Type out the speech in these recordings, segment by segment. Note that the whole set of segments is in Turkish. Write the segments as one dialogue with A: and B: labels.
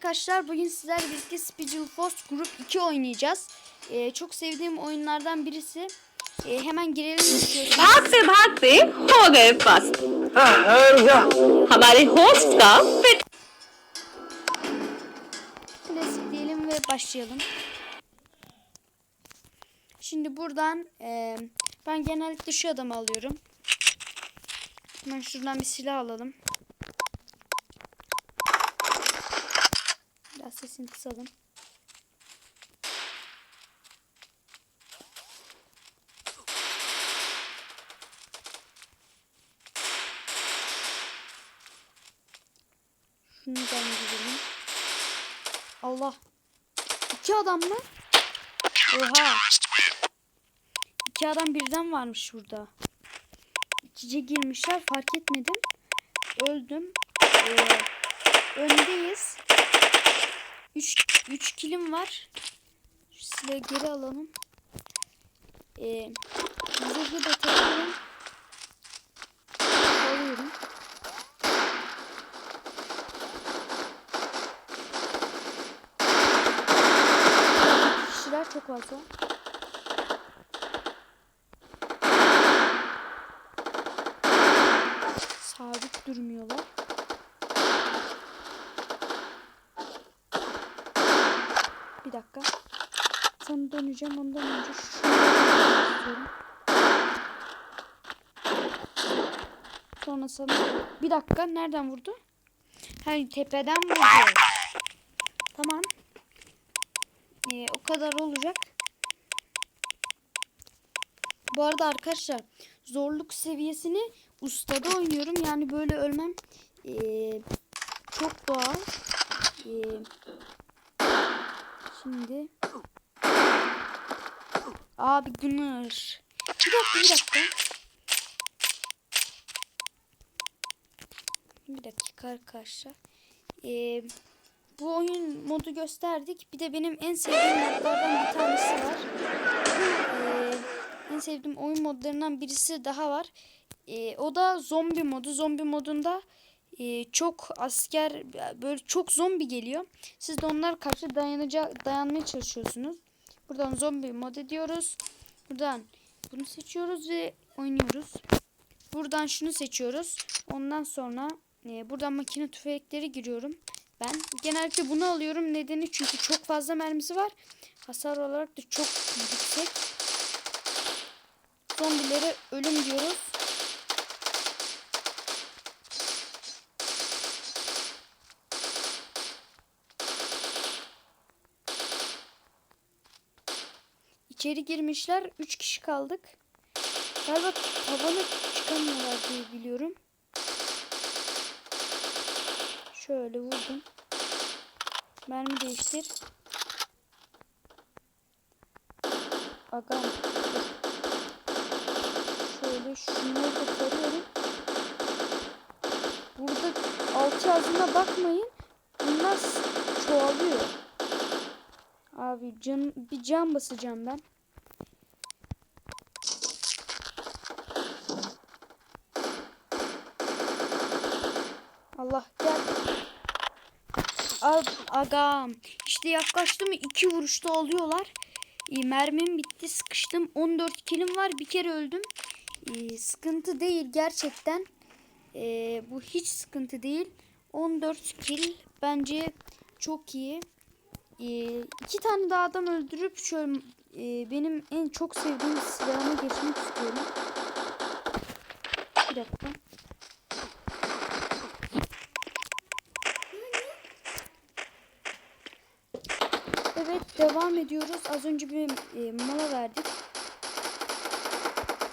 A: arkadaşlar bugün sizlerle birlikte Special Force Group 2 oynayacağız. Ee, çok sevdiğim oyunlardan birisi. Ee, hemen girelim istiyorsanız.
B: भागते भागते हो गए पास हमारे होस्ट का fit
A: Klasik diyelim ve başlayalım. Şimdi buradan e, ben genellikle şu adamı alıyorum. Hemen şuradan bir silah alalım. Biraz sesini kısalım. Şunu da gidelim. Allah. İki adam mı? Oha. İki adam birden varmış burada. İkice girmişler fark etmedim. Öldüm. Ee, öndeyiz. Üç, üç kilim var. Şu silahı geri alalım. Ee, zırhı da takalım. Alıyorum. Kişiler çok fazla. Sabit durmuyorlar. Bir dakika. Sana döneceğim ondan önce şunu. Sonra sana... Bir dakika nereden vurdu? Hani tepeden vurdu. Tamam. Ee, o kadar olacak. Bu arada arkadaşlar zorluk seviyesini ustada oynuyorum. Yani böyle ölmem ee, çok doğal. Ee, şimdi abi Gunnar. Bir dakika bir dakika. Bir dakika arkadaşlar. Ee, bu oyun modu gösterdik. Bir de benim en sevdiğim modlardan bir tanesi var. Ee, en sevdiğim oyun modlarından birisi daha var. Ee, o da zombi modu. Zombi modunda e, çok asker böyle çok zombi geliyor. Siz de onlar karşı dayanacak dayanmaya çalışıyorsunuz. Buradan zombi mod ediyoruz. Buradan bunu seçiyoruz ve oynuyoruz. Buradan şunu seçiyoruz. Ondan sonra e, buradan makine tüfekleri giriyorum. Ben genellikle bunu alıyorum. Nedeni çünkü çok fazla mermisi var. Hasar olarak da çok yüksek. Zombilere ölüm diyoruz. İçeri girmişler. 3 kişi kaldık. Galiba tavana çıkamıyorlar diye biliyorum. Şöyle vurdum. Mermi değiştir. Agam. Şöyle şunları da tarıyorum. Burada alçı ağzına bakmayın. Bunlar çoğalıyor. Abi can, bir can basacağım ben. Allah gel. Ab, agam. İşte yaklaştım iki vuruşta alıyorlar. E, mermim bitti sıkıştım. 14 kilim var bir kere öldüm. E, sıkıntı değil gerçekten. E, bu hiç sıkıntı değil. 14 kill bence çok iyi. E, iki tane daha adam öldürüp şöyle e, benim en çok sevdiğim silahıma geçmek istiyorum. Bir dakika. Evet devam ediyoruz. Az önce bir e, mola verdik.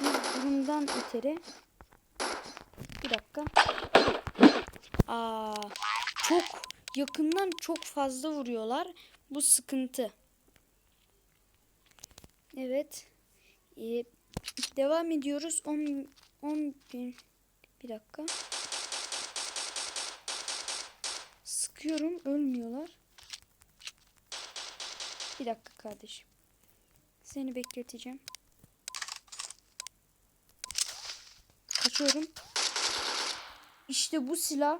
A: Bir durumdan öteri. Bir dakika. Aa, çok yakından çok fazla vuruyorlar. Bu sıkıntı. Evet. E, devam ediyoruz. 10 10 bin bir dakika. Sıkıyorum ölmüyorlar. Bir dakika kardeşim. Seni bekleteceğim. Kaçıyorum. İşte bu silah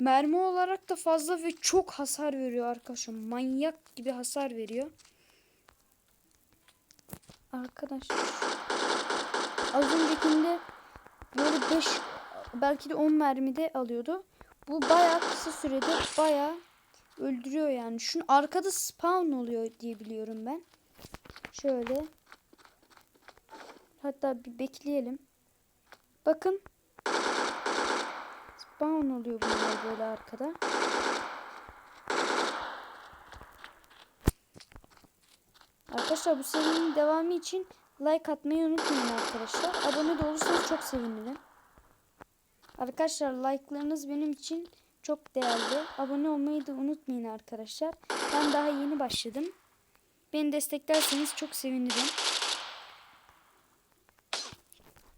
A: Mermi olarak da fazla ve çok hasar veriyor arkadaşlar. Manyak gibi hasar veriyor. Arkadaşlar az öncekinde böyle 5 belki de 10 mermide alıyordu. Bu bayağı kısa sürede bayağı öldürüyor yani. Şunun arkada spawn oluyor diye biliyorum ben. Şöyle. Hatta bir bekleyelim. Bakın. Spawn oluyor bunlar böyle arkada. Arkadaşlar bu serinin devamı için like atmayı unutmayın arkadaşlar. Abone de olursanız çok sevinirim. Arkadaşlar like'larınız benim için çok değerli. Abone olmayı da unutmayın arkadaşlar. Ben daha yeni başladım. Beni desteklerseniz çok sevinirim.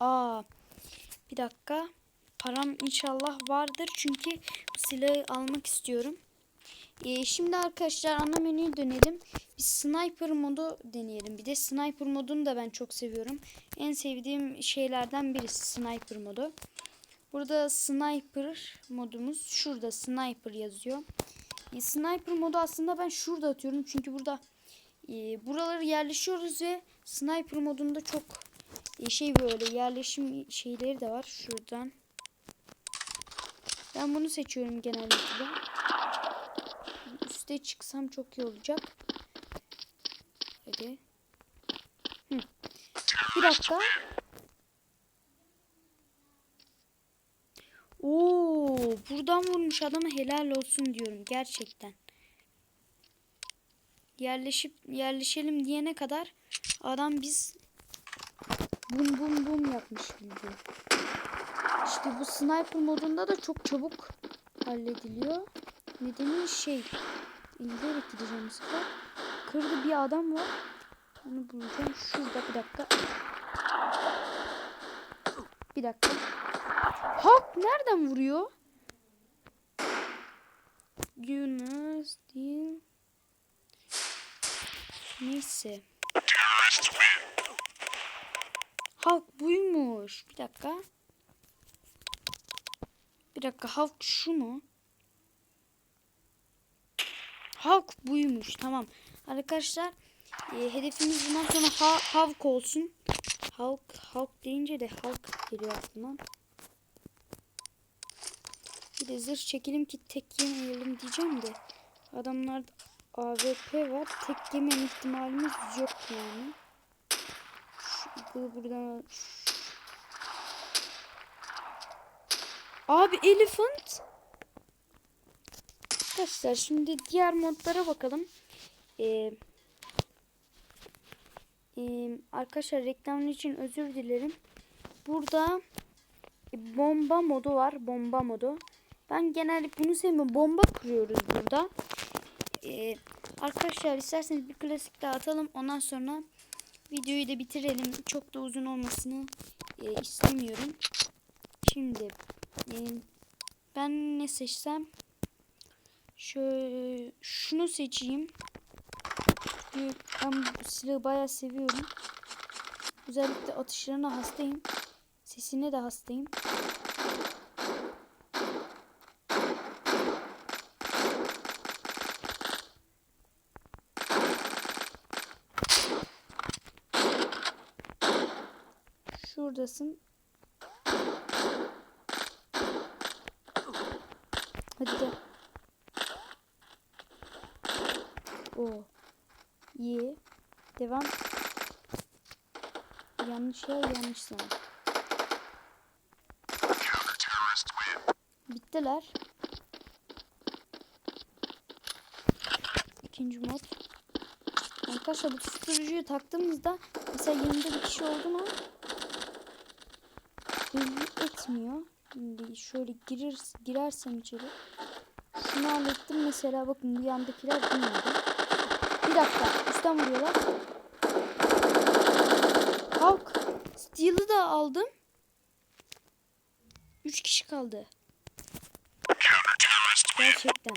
A: Aa, bir dakika. Param inşallah vardır çünkü bu silahı almak istiyorum. Ee, şimdi arkadaşlar ana menüye dönelim. Bir sniper modu deneyelim. Bir de sniper modunu da ben çok seviyorum. En sevdiğim şeylerden birisi sniper modu. Burada sniper modumuz. Şurada sniper yazıyor. E, sniper modu aslında ben şurada atıyorum. Çünkü burada e, buraları yerleşiyoruz ve sniper modunda çok e, şey böyle yerleşim şeyleri de var. Şuradan. Ben bunu seçiyorum genellikle. Üste çıksam çok iyi olacak. Hadi. Hı. Bir dakika. Oo, buradan vurmuş adama helal olsun diyorum gerçekten. Yerleşip yerleşelim diyene kadar adam biz bum bum bum yapmış bildiğin. İşte bu sniper modunda da çok çabuk hallediliyor. Nedeni şey indirerek gideceğim bu sefer. Kırdı bir adam var. Onu bulacağım. Şurada bir dakika. Bir dakika. Hop nereden vuruyor? Yunus değil. Neyse. Halk buymuş. Bir dakika. Bir dakika halk şu mu? Halk buymuş. Tamam. Arkadaşlar e, hedefimiz bundan sonra ha Havk olsun. Halk halk deyince de halk geliyor aklıma. Bir de zırh çekelim ki tek yemeyelim diyeceğim de. Adamlarda AWP var. Tek yeme ihtimalimiz yok yani. Şu buradan Abi Elephant. Arkadaşlar şimdi diğer modlara bakalım. Ee, e, arkadaşlar reklamın için özür dilerim. Burada bomba modu var. Bomba modu. Ben genellikle bunu sevmiyorum. Bomba kuruyoruz burada. Ee, arkadaşlar isterseniz bir klasik daha atalım. Ondan sonra videoyu da bitirelim. Çok da uzun olmasını e, istemiyorum. Şimdi ben ne seçsem şöyle şunu seçeyim. Çünkü ben bu silahı bayağı seviyorum. Özellikle atışlarına hastayım. Sesine de hastayım. Şuradasın. Hadi gel. O. İyi. Devam. Yanlış yer yanlış zaman. Bittiler. İkinci mod. Arkadaşlar bu susturucuyu taktığımızda mesela yanında bir kişi oldu mu belli etmiyor. Şimdi şöyle girer, girersem içeri. Şunu hallettim mesela bakın bu yandakiler bilmedi. Bir dakika üstten vuruyorlar. Kalk. Steel'ı da aldım. Üç kişi kaldı. Gerçekten.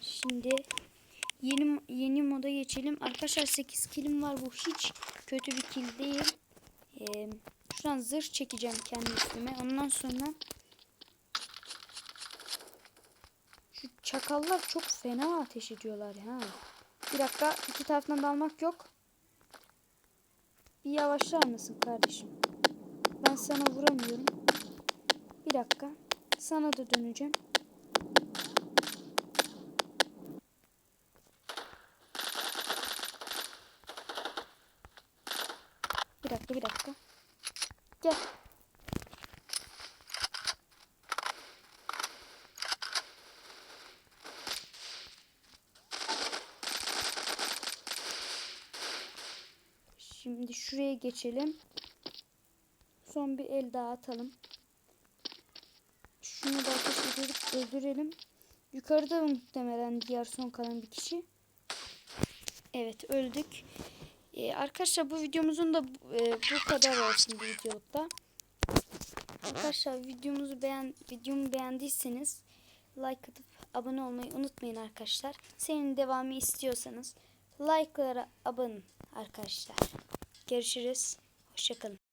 A: Şimdi yeni yeni moda geçelim. Arkadaşlar 8 kilim var. Bu hiç kötü bir kill değil. Ee, Şuradan zırh çekeceğim kendi üstüme. Ondan sonra şu çakallar çok fena ateş ediyorlar ha. Bir dakika iki taraftan dalmak yok. Bir yavaşlar mısın kardeşim? Ben sana vuramıyorum. Bir dakika. Sana da döneceğim. Bir dakika bir dakika. Gel. Şimdi şuraya geçelim. Son bir el daha atalım. Şunu da ateş edip öldürelim. Yukarıda muhtemelen diğer son kalan bir kişi. Evet öldük. Ee, arkadaşlar bu videomuzun da e, bu kadar olsun bu videoda. Arkadaşlar videomuzu beğen videomu beğendiyseniz like atıp abone olmayı unutmayın arkadaşlar. Senin devamı istiyorsanız like'lara abone arkadaşlar. Görüşürüz. Hoşçakalın.